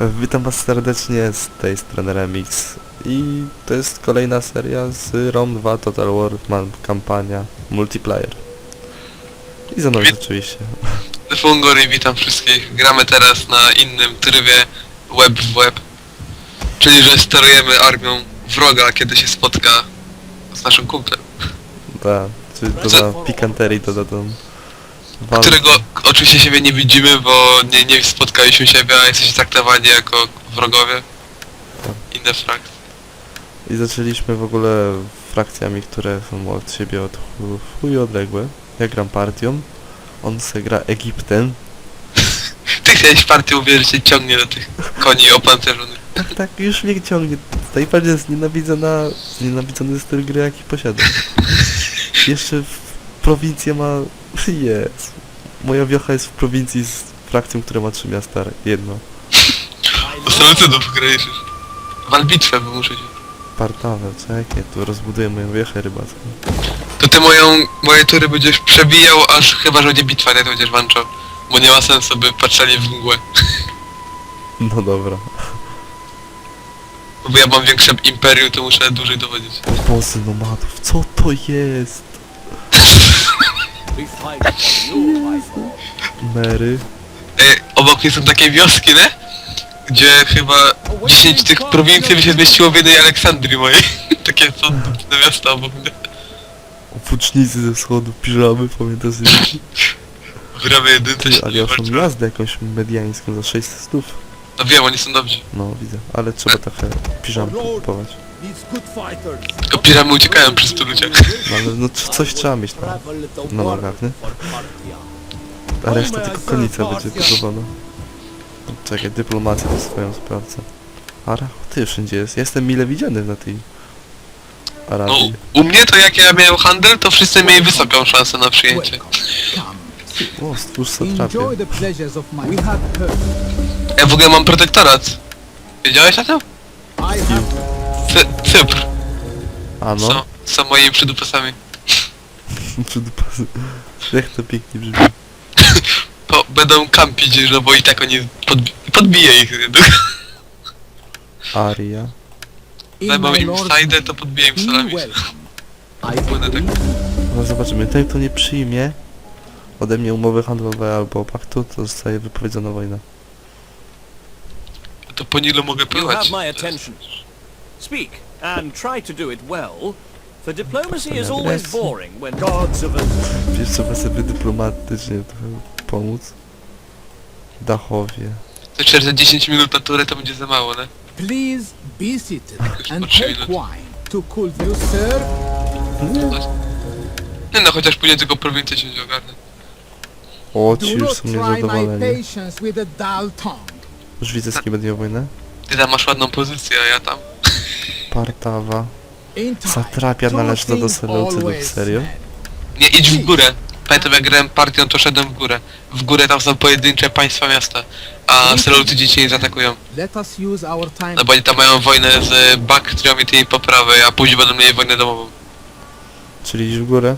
Witam was serdecznie z tej strony Remix i to jest kolejna seria z ROM 2 Total War kampania multiplayer. I za mną jest oczywiście. Fungory, witam wszystkich. Gramy teraz na innym trybie web w web. Czyli, że sterujemy armią wroga, kiedy się spotka z naszym kumplem. Da, czyli to Co- na pikanterii to dodam. Wal... Którego oczywiście siebie nie widzimy, bo nie, nie spotkaliśmy siebie, a jesteśmy traktowani jako wrogowie. Inne frakcje. I zaczęliśmy w ogóle frakcjami, które są od siebie od chu- chuj odległe. Ja gram partią, on se gra Egiptem. Ty chciałeś partię uwierzyć, że cię ciągnie do tych koni opancerzonych. Tak, tak, już mnie ciągnie. Najbardziej jest znienawidzona, znienawidzony styl gry, jaki posiadam. Jeszcze w prowincji ma... Jest. Moja wiocha jest w prowincji z frakcją, która ma trzy miasta, jedno. Do Salucydów gralisz. Wal bitwę, bo muszę się... Partawę, czekaj, tu rozbuduję moją wiochę rybacką. To ty moją, moje tury będziesz przebijał, aż chyba, że będzie bitwa, nie? To będziesz walczał. Bo nie ma sensu, by patrzeli w mgłę. No dobra. Bo ja mam większe imperium, to muszę dłużej dowodzić. Bozy nomadów, co to jest? Mary. Ej, obok mnie są takie wioski, nie? Gdzie chyba 10 tych prowincji by się zmieściło w jednej Aleksandrii mojej. takie są te miasta obok mnie. Włócznicy ze wschodu, piżamy, pamiętasz? Gramy jedynce się Ale ja mam jazdę jakąś mediańską za 600 stów. No wiem, oni są dobrzy. No widzę, ale trzeba trochę piżamki kupować. Tylko piramy uciekają przez tu ludzie. No ale no c- coś trzeba mieć na, na nogach, nie? A reszta tylko konica będzie kupowana. No, Czekaj, dyplomacja to swoją sprawdzę. Ara, ty wszędzie jest. Jestem mile widziany na tej No, Arabii. u mnie to jak ja miałem handel, to wszyscy mieli wysoką szansę na przyjęcie. O, stwórz satrapię. Enjoy the pleasures of my. We have heard. Ja w ogóle mam protektorat. Wiedziałeś o tym? Cy Cypr. A no, Są, są moimi przydupasami. przydupasy. Jak to pięknie brzmi. To będą kampić, no bo i tak oni podbi podbiję ich. Aria. In Zajmą my im lord's to podbiję im salami. welcome. I Będę tak... No zobaczymy, ten kto nie przyjmie ode mnie umowy handlowe albo paktu, to zostaje wypowiedziana wojna. To po Nilu mogę You pływać. have my attention. Speak, and try to do it well, for diplomacy is always boring when gods of a... Wiesz co, by sobie dyplomatycznie trochę pomóc? Dachowie. To jeszcze za 10 minut na turę to będzie za mało, nie? Please be seated and take wine to cool you, sir. Nie no, chociaż później tylko prowincję się ogarnę. O, Do ci już not są try my niezadowoleni. patience with a dull tongue. Już widzę z kim będzie wojnę? Ty tam masz ładną pozycję, a ja tam... Partawa. Satrapia należna do Seleucydów, always serio? Nie, idź w górę. Pamiętam jak grałem partią, to szedłem w górę. W górę tam są pojedyncze państwa miasta. A Seleucydzi cię nie zaatakują. No bo oni tam mają wojnę z Baktrią i tymi poprawy, a później będą mieli wojnę domową. Czyli iść w górę?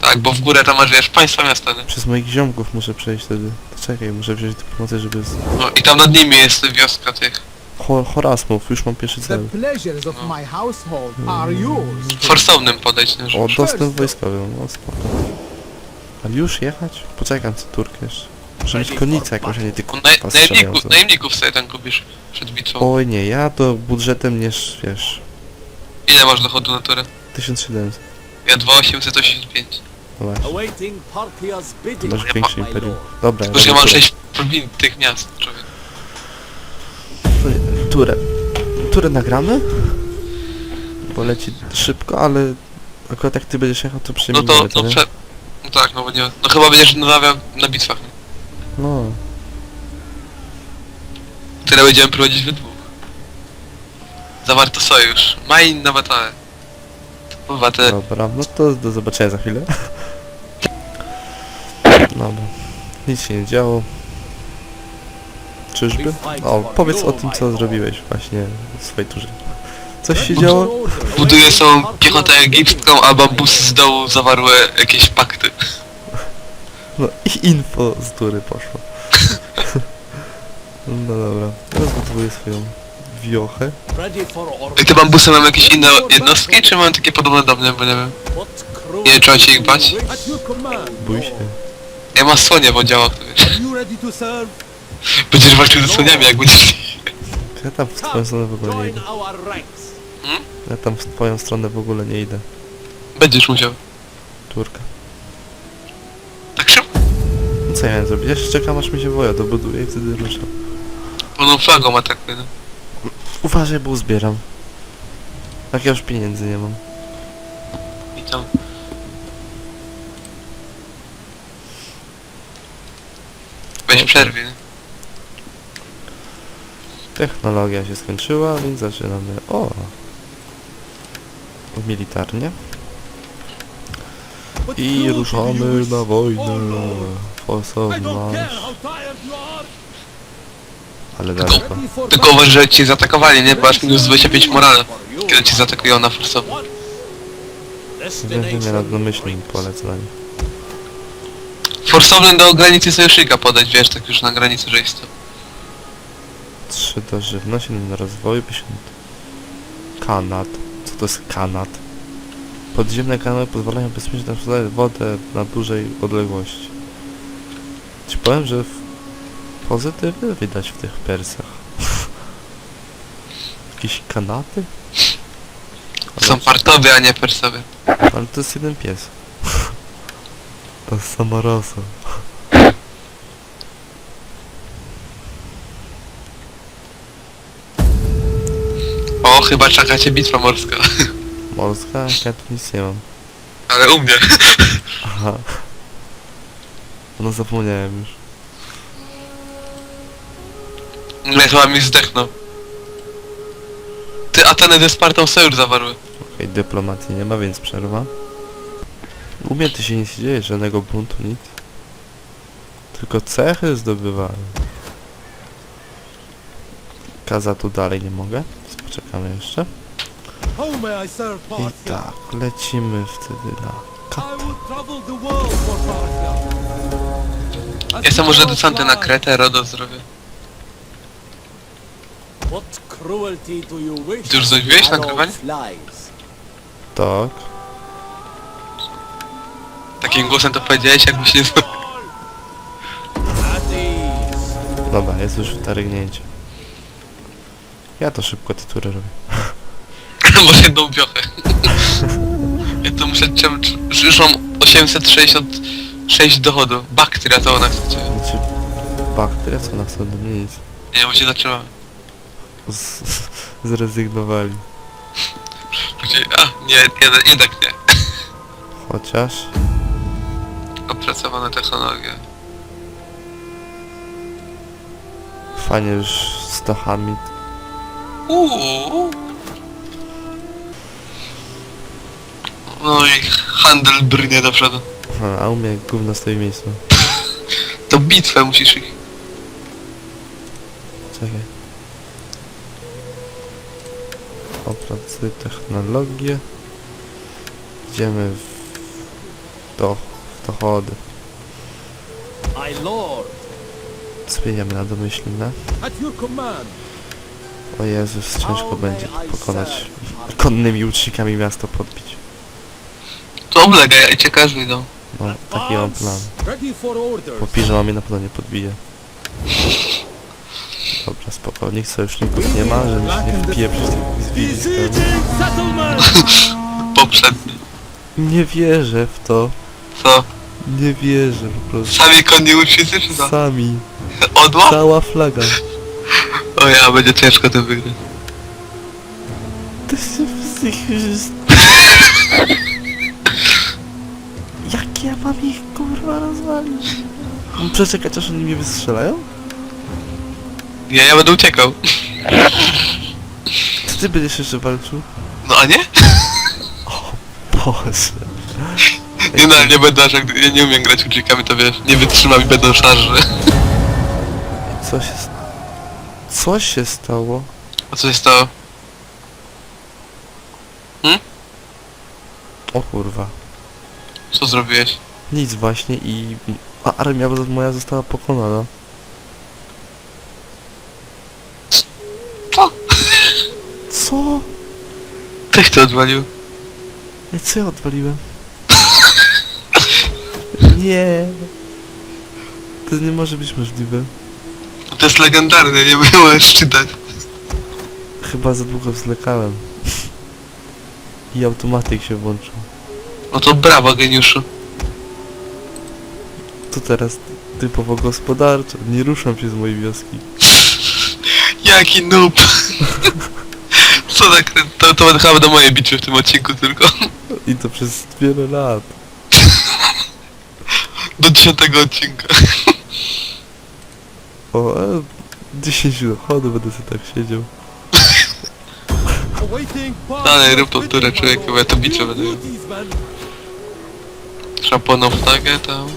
Tak, bo w górę tam masz, wiesz, państwa miasta, nie? Przez moich ziomków muszę przejść wtedy. To czekaj, muszę wziąć dyplomację, żeby... Z... No i tam nad nimi jest wioska tych. Ho Horasmów, już mam pierwszy The cel. pleasures of my household are Mm. yours. Forsownym podejść, nie? że- O, dostęp wojskowy, no spoko. Ale już jechać? Poczekam co Turk jeszcze. Muszę mieć konicę jakąś, a nie tylko naj, pas najemników, strzelającą. najemników sobie tam kupisz przed bitwą. Oj nie, ja to budżetem nie, sz- wiesz, Ile masz dochodu na turę? 1700. Ja 2885. No właśnie, Awaiting to masz większe imperium. Dobra, Tylko, że ja mam turę. 6 prowin tych miast, człowiek. Turę. Turę nagramy? Bo leci szybko, ale akurat jak ty będziesz jechał, to No to, to, no, prze... no tak, no bo nie... No chyba będziesz namawiał na bitwach. nie? No, Tyle będziemy prowadzić we dwóch. Zawarto sojusz. Main na batale. Chyba te... dobra, no to do zobaczenia za chwilę. Dobra, nic się nie działo. Czyżby? O, powiedz o tym, co zrobiłeś właśnie w swojej turze. Coś się działo? Buduję są piechotę egipską, a bambusy z dołu zawarły jakieś pakty. No i info z tury poszło. No dobra, rozbudowuję swoją wiochę. I te bambusy mam jakieś inne jednostki, czy mam takie podobne do mnie, bo nie wiem. Nie wiem, czy mam się ich bać. Bój się. Ja mam słonie w oddziałach, Będziesz walczył ze słoniami, jak będziesz... Ja tam w twoją stronę w ogóle nie Join idę. our ranks. Ja tam w twoją stronę w ogóle nie idę. Będziesz musiał. Turka. Tak szybko? No co ja miałem zrobić? Ja jeszcze czekam aż mi się woja dobuduje i wtedy ruszam. Pełną flagą atakuje, no. Uważaj, bo zbieram. Tak ja już pieniędzy nie mam. I tam... Weź przerwie, nie? Technologia się skończyła, więc zaczynamy. O! Militarnie. I ruszamy na wojnę. Are. Ale daleko. Tylko uważaj, że cię zaatakowali, nie? Bo masz minus 25 morale, kiedy cię zaatakują na forsowo. Wymiar jednomyślnie polecę na nich. Forsowny do granicy sojusznika podać, wiesz, tak już na granicy, że jest to. 3 do żywności, 7 na rozwoju, 50. Kanat. Co to jest kanat? Podziemne kanały pozwalają bezpiecznie transportować wodę na dużej odległości. Ci powiem, że w... pozytywy widać w tych persach. Jakieś kanaty? Są partowie, a nie persowie. Ale to jest jeden pies. To jest sama O, chyba czeka cię bitwa morska. Morska? Ja tu nic nie mam. Ale u mnie. Aha. No zapomniałem już. Nie, chyba mi zdechnął. Ty, Ateny ze Spartą sojusz zawarły. Okej, dyplomacji nie ma, więc przerwa. U mnie tu się nic nie dzieje, żadnego buntu, nic. Tylko cechy zdobywałem. Kaza tu dalej nie mogę, poczekamy jeszcze. I tak, lecimy wtedy na kat. Jestem może desantem na Kretę, Rodo zdrowie. What cruelty do you wish? Ty już zrobiłeś nagrywanie? Tak. Takim głosem to powiedziałeś, jakbyś nie znał. At ease. Dobra, jest już wtargnięcie. Ja to szybko te tury robię. Może jedną biochę. Ja to muszę, czem, już mam 866 dochodu. Bakteria to ona chce. Znaczy, bakteria co na co do mnie nic. Nie, bo się zaczęła. Z, zrezygnowali. Później, a, nie, nie, jednak nie. Chociaż... Opracowane technologie. Fajnie już z Tochami. Uuu. No i handel brnie do przodu. Aha, a u mnie gówno stoi w miejscu. To bitwę musisz ich. Czekaj. Opracuj technologię. Idziemy w... Do... w dochody. My lord. Zmieniamy na domyślne. At your command. O Jezus, ciężko będzie I pokonać konnymi łucznikami miasto podbić. To oblegaj, cię każdy idą. No, taki mam plan. Ready for orders. Bo piżama mnie na pewno nie podbije. Dobra, spoko, nikt sojuszników nie ma, żeby się nie tych zwierzeń. Besieging settlement. Poprzedni. Nie wierzę w to. Co? Nie wierzę po prostu. Sami konni łucznicy czy co? Sami. Odła? Cała flaga. O ja, będzie ciężko to wygrać. To się psychicznie... Jak ja mam ich kurwa rozwalić? Mam przeczekać aż oni mnie wystrzelają? Nie, ja będę uciekał. Czy ty będziesz jeszcze walczył? No a nie? Boże. Nie no, nie będę aż jak ja nie umiem grać uciekami, to wiesz, nie wytrzymam i będę szarży. Co się... s- co się stało? A co się stało? Hm? O kurwa. Co zrobiłeś? Nic właśnie i... A armia moja została pokonana. Co? Co? Tych to odwalił. Ja co ja odwaliłem? Nie. To nie może być możliwe. To jest legendarne, nie możesz czytać. Chyba za długo wzlekałem. I automatyk się włączył. No to brawo, geniuszu. To teraz typowo gospodarczo. Nie ruszam się z mojej wioski. Jaki noob. Co tak, to, to chyba będą moje bitwy w tym odcinku tylko. I to przez wiele lat. Do dziesiątego odcinka. O, e, 10 dochodu będę sobie tak siedział. Dalej, rób turę, człowieku, bo ja to bicie będę w nogę tam.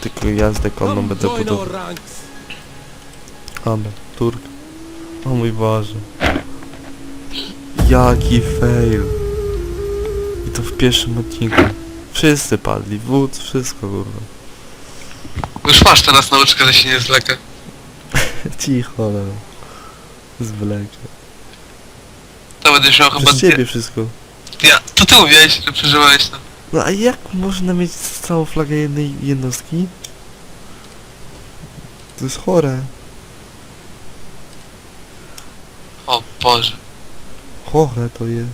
Tylko jazdę konną będę budował. Dobra, Turk. O mój Boże. Jaki fail. I to w pierwszym odcinku. Wszyscy padli, wódz, wszystko kurwa. Już masz teraz nauczkę, że się nie zleka. Cicho, no. Zwlekle. To będziesz miał chyba Przez ciebie wszystko. Ja, to ty mówiłeś, że przeżywałeś to. No a jak można mieć całą flagę jednej jednostki? To jest chore. O Boże. Chore to jest.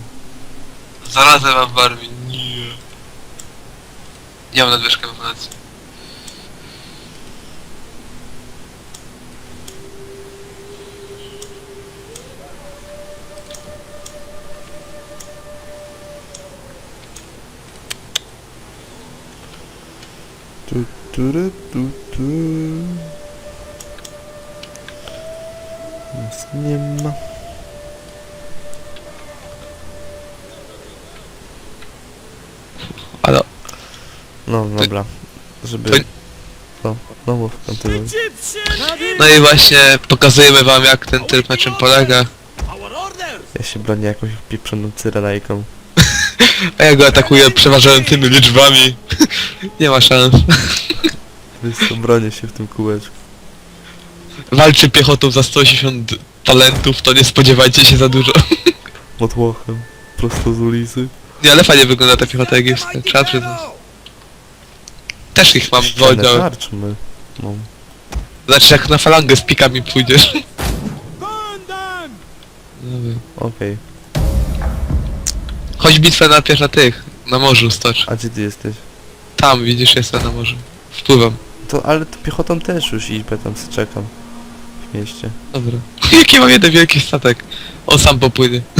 Zarazem mam w armii. Nie. Nie mam nadwyżkę informacji. Tu, tu, ru, tu, tu. Nic nie ma. Ale No dobra. Żeby... To- No, no mów, kontynuuj. No i właśnie pokazujemy wam jak ten tryb na czym polega. Ja się bronię jakąś pieprzoną cyrenajką. A ja go atakuję przeważającymi liczbami. Nie ma szans. Więc bronię się w tym kółeczku. Walczy piechotą za 180 talentów, to nie spodziewajcie się za dużo. Motłochem. Prosto z ulicy. Nie, ale fajnie wygląda ta piechota egipska, trzeba przyznać. Też ich mam w Ścianę oddział. tarczmy. No. Znaczy jak na falangę z pikami pójdziesz. Dobra. Okej. Chodź bitwę najpierw na tych, na morzu stocz. A gdzie ty jesteś? Tam widzisz, jestem na morzu. Wpływam. To, ale to piechotą też już idź, bo tam se czekam. W mieście. Dobra. Jaki mam jeden wielki statek. On sam popłynie.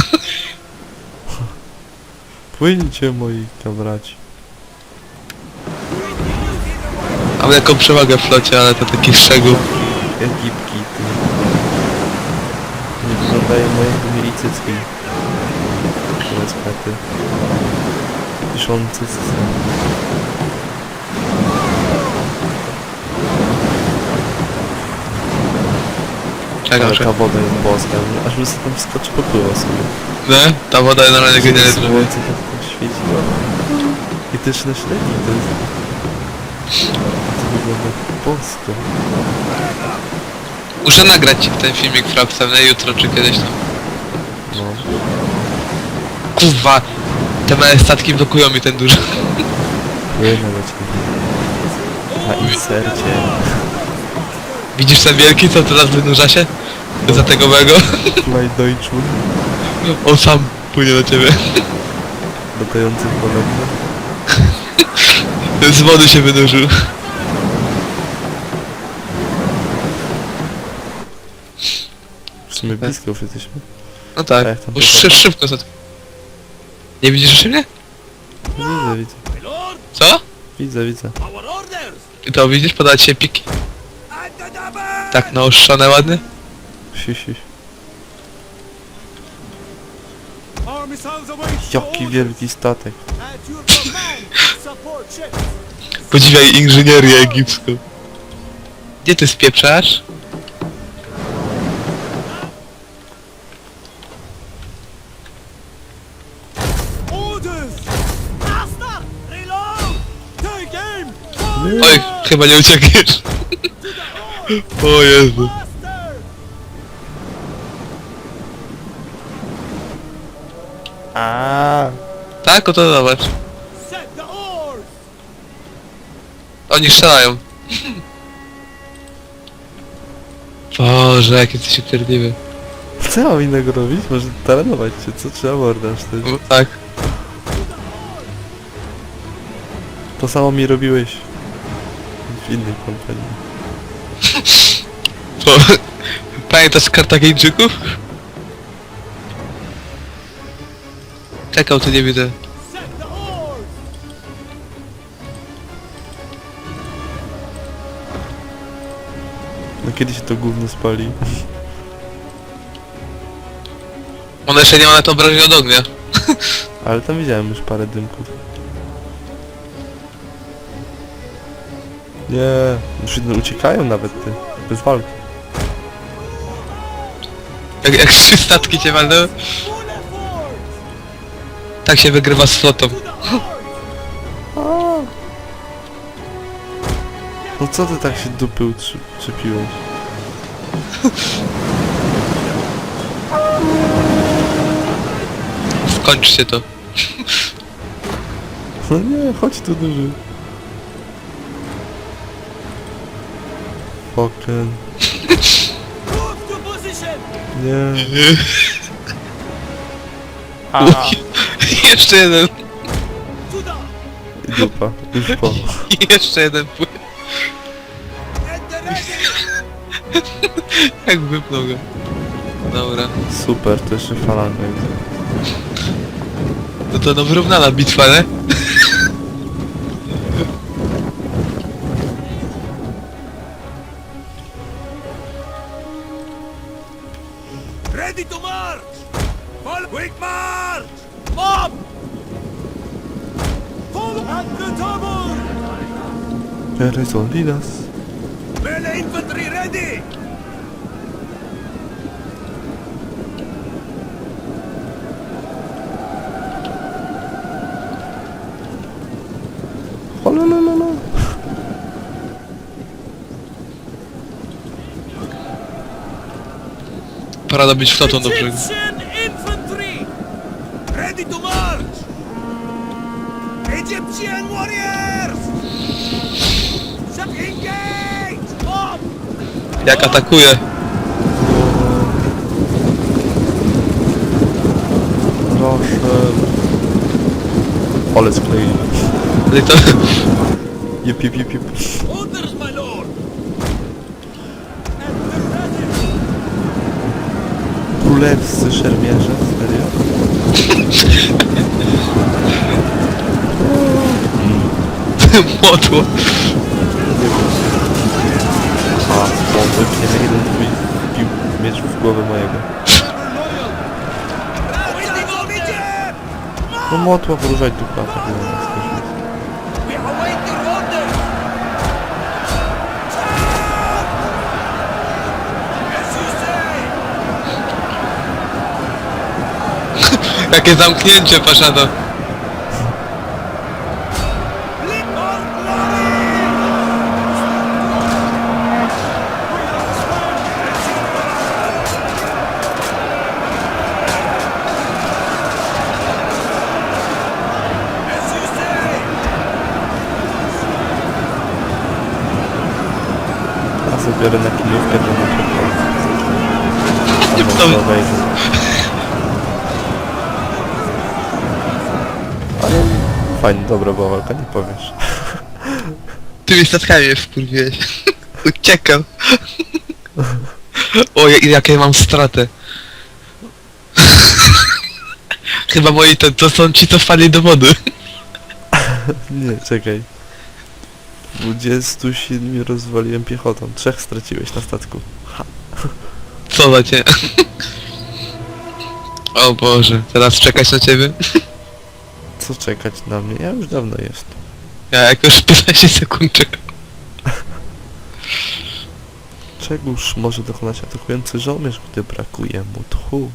Płyńcie moi kamraci. Mam lekką przewagę w flocie, ale to taki szczegół. Egipki, ty. Nie wyglądają moje jakby mieli cycki. Niestety. Piszący z... Czekam, Ale ta woda jest boska. Aż bym sobie tam skoczy popływał sobie. No, ta woda normalnie Żeby genialnie Słońce tak tam świeciło. I też na średni to jest... To wygląda bosko. Muszę nagrać ci ten filmik frapsem, na jutro czy kiedyś tam. No. Kurwa! Te małe statki blokują mi ten duży. Płynę do ciebie. Na insercie. Widzisz ten wielki, co teraz wynurza się? Za tego mego? Fly Deutschland. On sam płynie do ciebie. Latający podobno. Z wody się wynurzył. W sumie blisko już jesteśmy. No tak. Tam Bo szy szybko za... Nie widzisz jeszcze mnie? Widzę, widzę. My lord, Co? Widzę, widzę. our orders! I to widzisz? Podać się piki. At the double! Tak naoszczone ładnie. Si, si. Jaki wielki statek. Podziwiaj inżynierię egipską. Gdzie ty spieprzasz? Oj, chyba nie uciekniesz. O Jezu. Tak? O to zobacz. Oni strzelają. Boże, jak jesteś upierdliwy. Co ja mam innego robić? Może taranować się, co trzeba mordaż też. No, tak. To samo mi robiłeś w innej kompanii. To... Pamiętasz Kartageńczyków? Czekał, tu nie widzę. No kiedy się to gówno spali? One jeszcze nie ma na to obrażenia od ognia. Ale tam widziałem już parę dymków. Nie, już jedno uciekają nawet ty, bez walki. Jak, jak trzy statki cię walną! Tak się wygrywa z flotą. No co ty tak się dupy utrzy- uczepiłeś? Skończcie to. No nie, chodź tu duży. Fucking, Move to position! nie. Jeszcze jeden. Dupa, już po. Jeszcze jeden ready! Jak wypnął go. Dobra. Super, to jeszcze falanga jest. No to no wyrównana bitwa, nie? Where is Olinas? Melee infantry ready! O no no no no. Pora dobić flotą do brzegu. Egyptian infantry! Ready to march! Egyptian warriors! Jak atakuje. Proszę. Ale skleili. Ale to... Jep, jep, jep, jep. Orders, my lord! At the ready! Królewscy szermierze, serio? Młotło. Motła poruszać dupa, tak nie wiem, skończyć. We await your orders! As you say! Jakie zamknięcie, paszado. Biorę na kijówkę, to na przykład. Albo wejdę. Ale fajnie, dobra była walka, nie powiesz. Statkami mnie wkurwiłeś. Uciekam. O, jak- jakie mam stratę. Chyba moi to, to są ci, co wpadli do wody. Nie, czekaj. 27 rozwaliłem piechotą. Trzech straciłeś na statku. Co za cię. O Boże, teraz czekać na ciebie? Co czekać na mnie? Ja już dawno jest. Ja jakoś 15 sekund czekam. Czegóż może dokonać atakujący żołnierz, gdy brakuje mu tchu?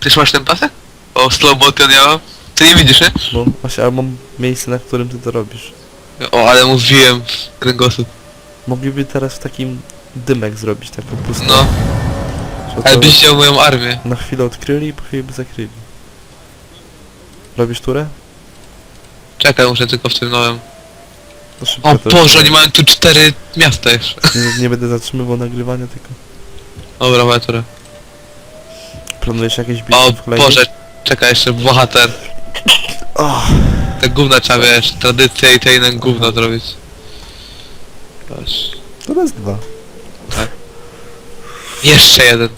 Tyż masz ten pasek? O, slow motion ja mam. Ty nie widzisz, nie? No właśnie, mam miejsce, na którym ty to robisz. O, ale mu wbiłem w kręgosłup. Mogliby teraz takim dymek zrobić, taką pustą. No, że ale to byś widział moją armię. Na chwilę odkryli i po chwili by zakryli. Robisz turę? Czekaj, muszę tylko w tym nowym. Szybko O to Boże, oni mają tu cztery miasta jeszcze. nie, nie będę zatrzymywał nagrywania, tylko... Dobra, Matura. Planujesz jakieś bitwy O w kolejnych? Boże, czekaj jeszcze, bohater. Oh, Te gówna trzeba, wiesz, tradycje i te inne gówno zrobić. Proszę. to raz dwa. Jeszcze jeden.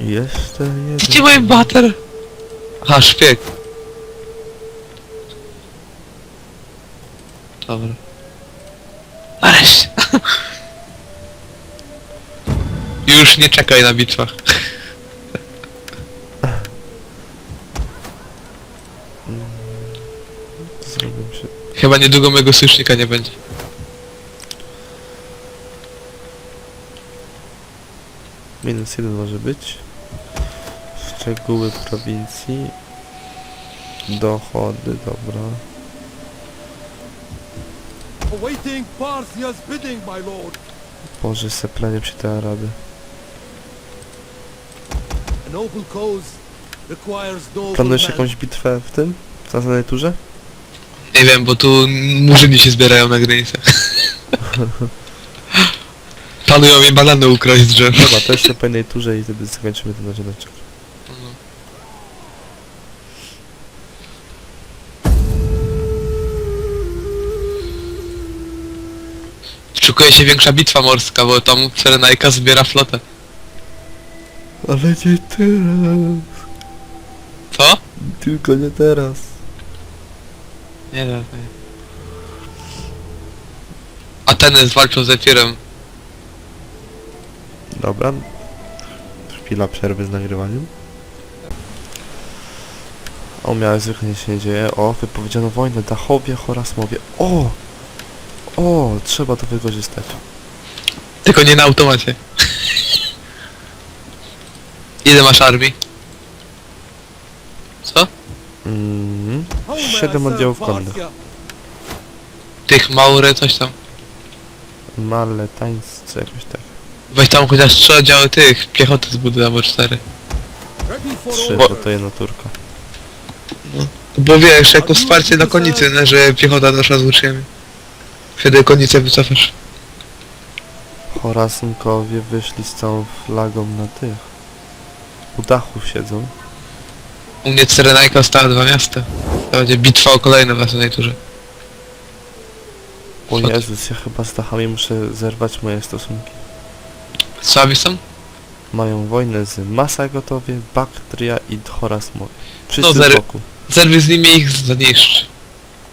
Jeszcze jeden. Gdzie mój bater? Aha, szpieg. Dobra. Nareszcie. Już nie czekaj na bitwach. Chyba niedługo mojego sojusznika nie będzie. Minus jeden może być. Szczegóły prowincji. Dochody, dobra. Awaiting Parthia's bidding, my lord. Boże, seplaniem się te Araby. A noble cause requires noble Planujesz jakąś bitwę w tym? W następnej turze? Nie wiem, bo tu murzyni się zbierają na granicach. Planują mi banany ukraść z drzew. Dobra, to jeszcze po jednej turze i wtedy zakończymy ten odcinek. Szykuje się większa bitwa morska, bo tam Serenajka zbiera flotę. Ale nie teraz. Co? Tylko nie teraz. Nie wiem. Ateny zwalczą z Efirem. Dobra. Chwila przerwy z nagrywaniem. O, miałeś zwykle nic się nie dzieje. O, wypowiedziano wojnę Dachowie, Horasmowie. O! O, trzeba to wykorzystać. Tylko nie na automacie. Ile masz armii? 7 oddziałów konnych. Tych Maure coś tam. Maletańscy jakoś tak. Weź tam chociaż trzy oddziały tych, piechoty zbuduj albo cztery. Trzy, bo Bo- to jedno turko. No. Bo wiesz, jako wsparcie dla konicy, nie, że piechota doszła z łuczniami. Wtedy konicę wycofasz. Horasynkowie wyszli z całą flagą na tych. U dachów siedzą. U mnie Serenajka stała dwa miasta. To będzie bitwa o kolejne w następnej turze. O? Jezus, ja chyba z dachami muszę zerwać moje stosunki. Słabi są? Mają wojnę z Masagotowie, Baktria i Horasmowie. Wszyscy No, z zero- boku. Zerwij z nimi i ich zniszcz.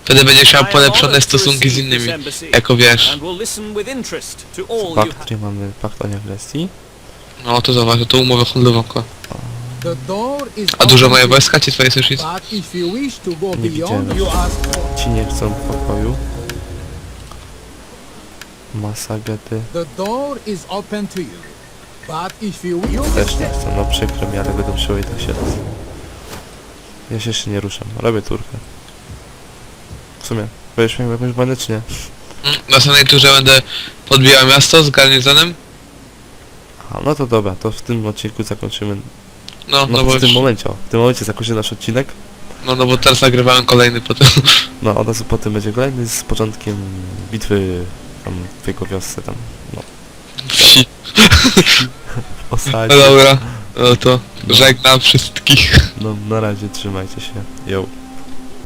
Wtedy będziesz miał polepszone stosunki z innymi. Jako wiesz. Z. Baktrii mamy pakt o nieagresji. No to zobacz, to umowę handlową. ko. The door is A dużo open moje to you, wojska ci twoje sojusznicy? But if you wish to go Nie widziałem. you ask for, Ci nie chcą pokoju. Masagety the door is open to you. But if you you też nie chcą. No przykro mi, ale będą musiały i tak się raz. Ja się jeszcze nie ruszam. Robię turkę. W sumie, będziesz miał jakąś wojnę czy nie? Mm, W następnej turze będę podbijał miasto z garnizonem. A, no to dobra, to w tym odcinku zakończymy. No, No, no, bo w tym już, momencie, o, w tym momencie zakończymy nasz odcinek. no, no bo teraz nagrywałem kolejny potem. No, od razu potem będzie kolejny z początkiem bitwy tam w jego wiosce tam, no, Wsi. w No osadzie. dobra, no to No. żegnam wszystkich. No, na razie, trzymajcie się. Yo.